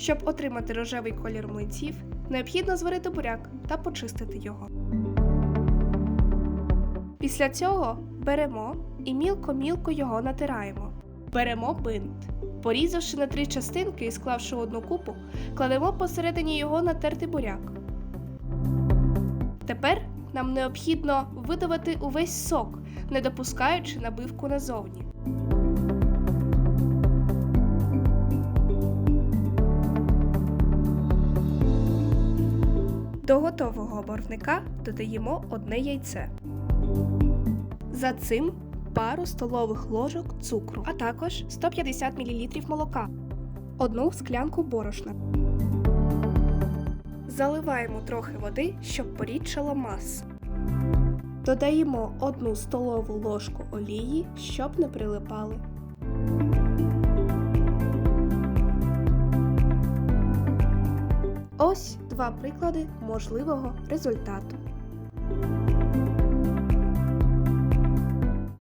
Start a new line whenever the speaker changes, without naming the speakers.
Щоб отримати рожевий колір млинців, необхідно зварити буряк та почистити його. Після цього беремо і мілко-мілко його натираємо. Беремо бинт. Порізавши на три частинки і склавши одну купу, кладемо посередині його натертий буряк. Тепер нам необхідно видавити увесь сок, не допускаючи набивку назовні. До готового барвника додаємо одне яйце. За цим пару столових ложок цукру, а також 150 мл молока, одну склянку борошна. Заливаємо трохи води, щоб порідшала маса. Додаємо одну столову ложку олії, щоб не прилипали. Ось два приклади можливого результату.